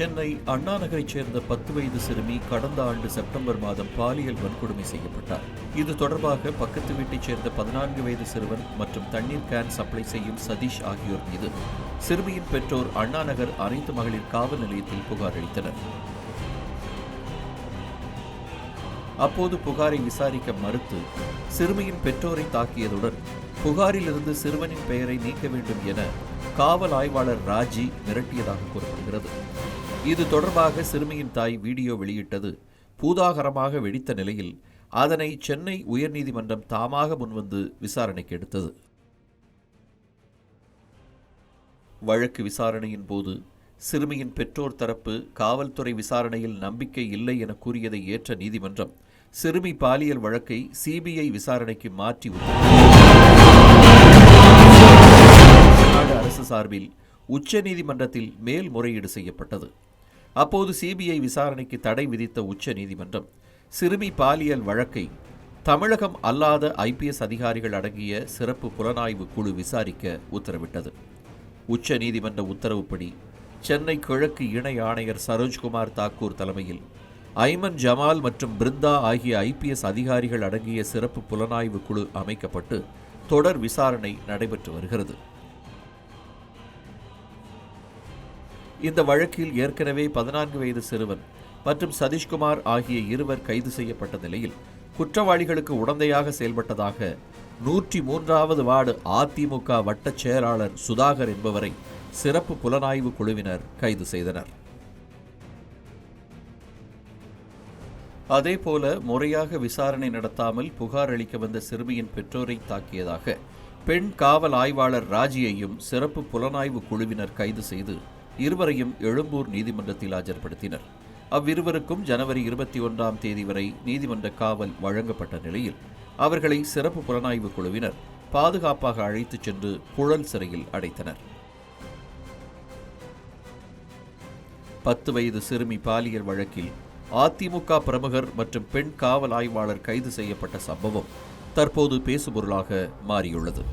சென்னை அண்ணாநகரைச் சேர்ந்த பத்து வயது சிறுமி கடந்த ஆண்டு செப்டம்பர் மாதம் பாலியல் வன்கொடுமை செய்யப்பட்டார். இது தொடர்பாக பக்கத்து வீட்டைச் சேர்ந்த பதினான்கு வயது சிறுவன் மற்றும் தண்ணீர் கேன் சப்ளை செய்யும் சதீஷ் ஆகியோர் மீது சிறுமியின் பெற்றோர் அண்ணாநகர் அனைத்து மகளிர் காவல் நிலையத்தில் புகார் அளித்தனர். அப்போது புகாரை விசாரிக்க மறுத்து சிறுமியின் பெற்றோரை தாக்கியதுடன் புகாரிலிருந்து சிறுவனின் பெயரை நீக்க வேண்டும் என காவல் ஆய்வாளர் ராஜி மிரட்டியதாக கூறப்படுகிறது. இது தொடர்பாக சிறுமியின் தாய் வீடியோ வெளியிட்டது. பூதாகரமாக வெடித்த நிலையில் அதனை சென்னை உயர்நீதிமன்றம் தாமாக முன்வந்து விசாரணைக்கு எடுத்தது. வழக்கு விசாரணையின் போது சிறுமியின் பெற்றோர் தரப்பு காவல்துறை விசாரணையில் நம்பிக்கை இல்லை என கூறியதை ஏற்ற நீதிமன்றம் சிறுமி பாலியல் வழக்கை சிபிஐ விசாரணைக்கு மாற்றி தமிழ்நாடு அரசு சார்பில் உச்சநீதிமன்றத்தில் மேல்முறையீடு செய்யப்பட்டது. அப்போது சிபிஐ விசாரணைக்கு தடை விதித்த உச்ச நீதிமன்றம் சிறுமி பாலியல் வழக்கை தமிழகம் அல்லாத ஐபிஎஸ் அதிகாரிகள் அடங்கிய சிறப்பு புலனாய்வு குழு விசாரிக்க உத்தரவிட்டது. உச்ச நீதிமன்ற உத்தரவுப்படி சென்னை கிழக்கு இணை ஆணையர் சரோஜ்குமார் தாக்கூர் தலைமையில் ஐமன் ஜமால் மற்றும் பிருந்தா ஆகிய ஐபிஎஸ் அதிகாரிகள் அடங்கிய சிறப்பு புலனாய்வு குழு அமைக்கப்பட்டு தொடர் விசாரணை நடைபெற்று வருகிறது. இந்த வழக்கில் ஏற்கனவே பதினான்கு வயது சிறுவன் மற்றும் சதீஷ்குமார் ஆகிய இருவர் கைது செய்யப்பட்ட நிலையில் குற்றவாளிகளுக்கு உடந்தையாக செயல்பட்டதாக நூற்றி மூன்றாவது வார்டு அதிமுக வட்டச் செயலாளர் சுதாகர் என்பவரை சிறப்பு புலனாய்வு குழுவினர் கைது செய்தனர். அதேபோல முறையாக விசாரணை நடத்தாமல் புகார் அளிக்க வந்த சிறுமியின் பெற்றோரை தாக்கியதாக பெண் காவல் ஆய்வாளர் ராஜியையும் சிறப்பு புலனாய்வு குழுவினர் கைது செய்து இருவரையும் எழும்பூர் நீதிமன்றத்தில் ஆஜர்படுத்தினர். அவ்விருவருக்கும் ஜனவரி இருபத்தி ஒன்றாம் தேதி வரை நீதிமன்ற காவல் வழங்கப்பட்ட நிலையில் அவர்களை சிறப்பு புலனாய்வு குழுவினர் பாதுகாப்பாக அழைத்துச் சென்று புழல் சிறையில் அடைத்தனர். பத்து வயது சிறுமி பாலியல் வழக்கில் அதிமுக பிரமுகர் மற்றும் பெண் காவல் ஆய்வாளர் கைது செய்யப்பட்ட சம்பவம் தற்போது பேசுபொருளாக மாறியுள்ளது.